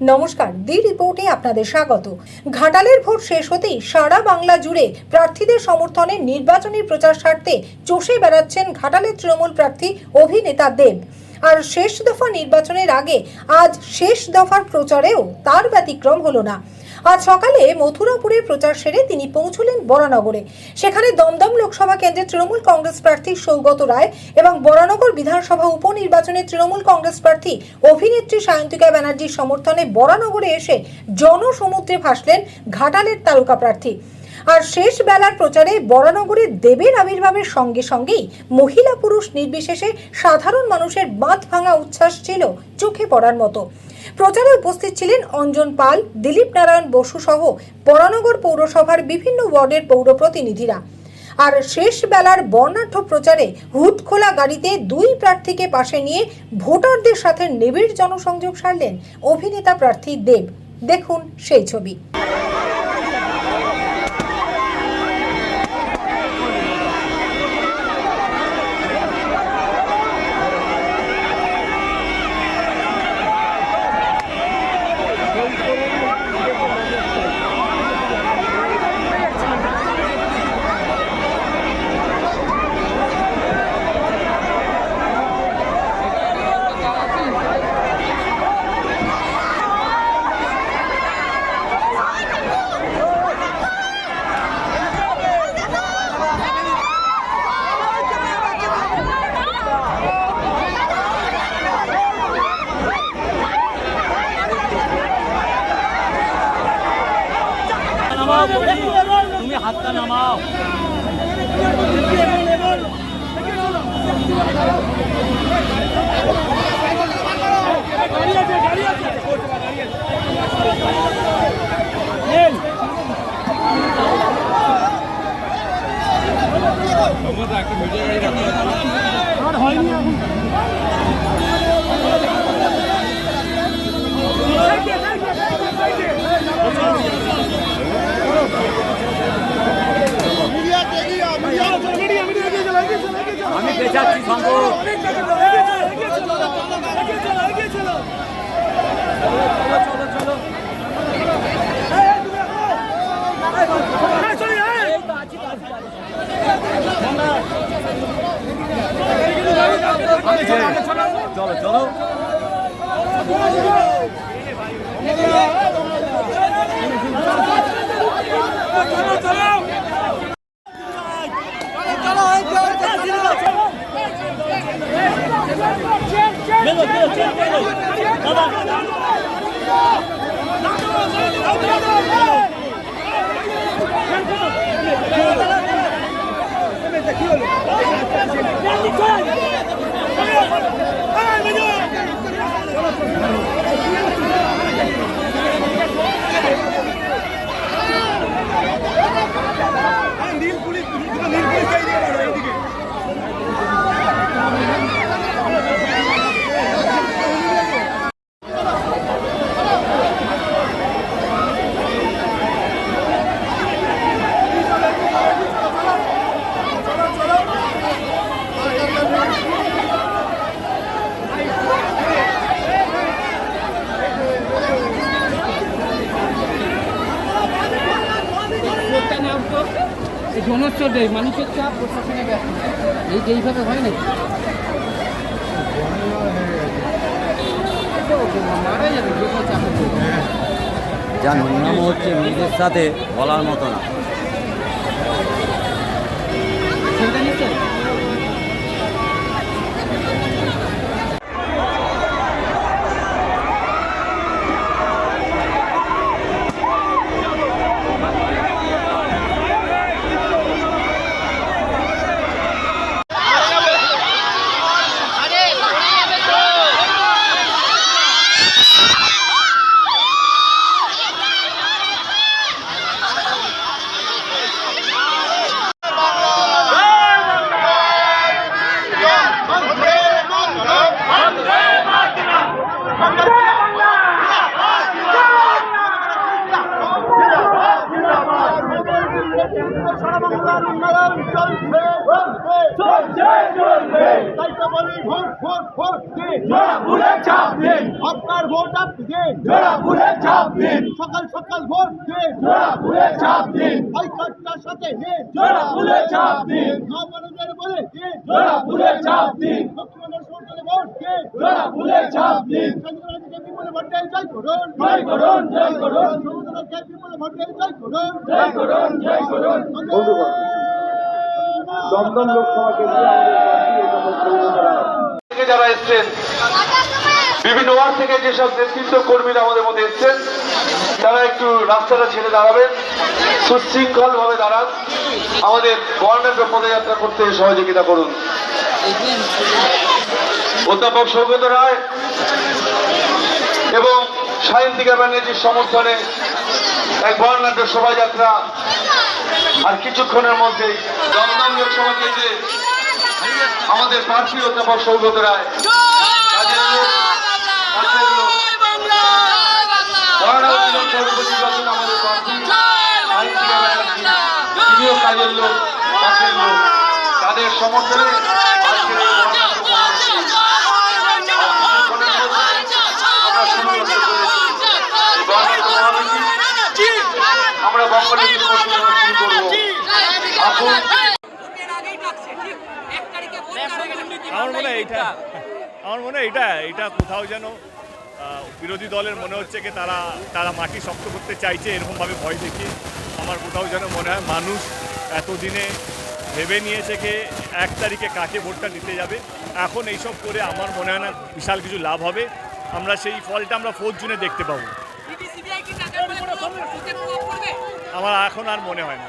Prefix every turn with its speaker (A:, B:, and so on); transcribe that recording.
A: নমস্কার, দি রিপোর্টে আপনাদের স্বাগত। ঘাটালের ভোট শেষ হতেই সারা বাংলা জুড়ে প্রার্থীদের সমর্থনে নির্বাচনী প্রচার স্বার্থে চষে বেড়াচ্ছেন ঘাটালের তৃণমূল প্রার্থী অভিনেতা দেব। আর শেষ দফা নির্বাচনের আগে আজ শেষ দফার প্রচারেও তার ব্যতিক্রম হলো না। আজ সকালে মথুরাপুরের প্রচার সেরে তিনি পৌঁছলেন বরানগরে। সেখানে দমদম লোকসভা কেন্দ্রে তৃণমূল কংগ্রেস প্রার্থী সৌগত রায় এবং বরানগর বিধানসভা উপনির্বাচনে তৃণমূল কংগ্রেস প্রার্থী অভিনেত্রী সায়ন্তিকা ব্যানার্জির সমর্থনে বরানগরে এসে জনসমুদ্রে ভাসলেন ঘাটালের তারকা প্রার্থী। আর শেষ বেলার প্রচারে বরানগরে দেবের আবির্ভাবের সঙ্গে সঙ্গেই মহিলা পুরুষ নির্বিশেষে সাধারণ মানুষের বাঁধ ভাঙা উচ্ছ্বাস ছিল চোখে পড়ার মতো। প্রচারে উপস্থিত ছিলেন অঞ্জন পাল, দিলীপ নারায়ণ বসু সহ বরানগর পৌরসভার বিভিন্ন ওয়ার্ডের পৌর প্রতিনিধিরা আর শেষ বেলার বর্ণাঢ্য প্রচারে হুট খোলা গাড়িতে দুই প্রার্থীকে পাশে নিয়ে ভোটারদের সাথে নিবিড় জনসংযোগ সারলেন অভিনেতা প্রার্থী দেব। দেখুন সেই ছবি।
B: আমি পেঁচাচ্ছি সম্ভব
C: এই ওটাই মানুষের চাপ প্রশাসনে ব্যস্ত এই যেইভাবে হয়
B: হচ্ছে নিজের সাথে বলার মতো না।
D: দিন
E: দিন
D: দিন
E: দিন
D: সকাল সকাল ভোট দিন
E: জোড়া চাপ দিন
D: ওই কার্ডটার সাথে
E: ফুলে চাপ দিন
D: মা বলে দিন
E: চাপ দিন
D: ভোট দিন
E: চাপ দিন।
D: সংবিধানকে বিপুলে জয় করুন।
E: জয় করুন জয় করুন।
D: সংবিধানকে বিপুলে ভোট জয় করুন।
E: জয় করুন জয় করুন।
D: বন্ধুগণ
F: দমদম লোকসভা কেন্দ্রে আমাদের প্রার্থী অধ্যাপক সৌগত রায়
G: থেকে যারা এসছেন বিভিন্ন ওয়ার্ড থেকে যেসব নেতৃত্ব কর্মীরা আমাদের মধ্যে এসছেন তারা একটু রাস্তাটা ছেড়ে দাঁড়াবেন সুশৃঙ্খল ভাবে দাঁড়ান। আমাদের বর্ণাঢ্য পদযাত্রা করতে সহযোগিতা করুন। অধ্যাপক সৌগত রায় এবং সায়ন্তিকা ব্যানার্জির সমর্থনে এক বর্ণাঢ্য শোভাযাত্রা আর কিছুক্ষণের মধ্যেই দমদম লোকসভা কেন্দ্রে আমাদের প্রার্থী অধ্যাপক সৌগত রায় কাজের লোক কাছের লোক মহানগরী লোকসভা নির্বাচন আমাদের প্রার্থী সাহিত্যিকা ব্যানার্জি তিনিও কাজের লোক কাছের লোক তাদের সমর্থনে আজকের এই মহানাট্য কর্মসূচি। আর কিছুক্ষণের মধ্যে আমরা শুরু করতে চলেছি। এই বর্ণাঢ্য মহামিছিল আমরা বঙ্গবন্ধু দিবস শুরু করব আসুন
H: আমার মনে হয় এইটা আমার মনে হয় এটা এটা কোথাও যেন বিরোধী দলের মনে হচ্ছে কি তারা তারা মাটি শক্ত করতে চাইছে এরকমভাবে ভয় দেখিয়ে। আমার কোথাও যেন মনে হয় মানুষ এতদিনে ভেবে নিয়েছে কি এক তারিখে কাকে ভোটটা দিতে যাবে। এখন এইসব করে আমার মনে হয় না বিশাল কিছু লাভ হবে। আমরা সেই ফলটা আমরা ফোর্থ জুনে দেখতে পাবো। আমার এখন আর মনে হয় না।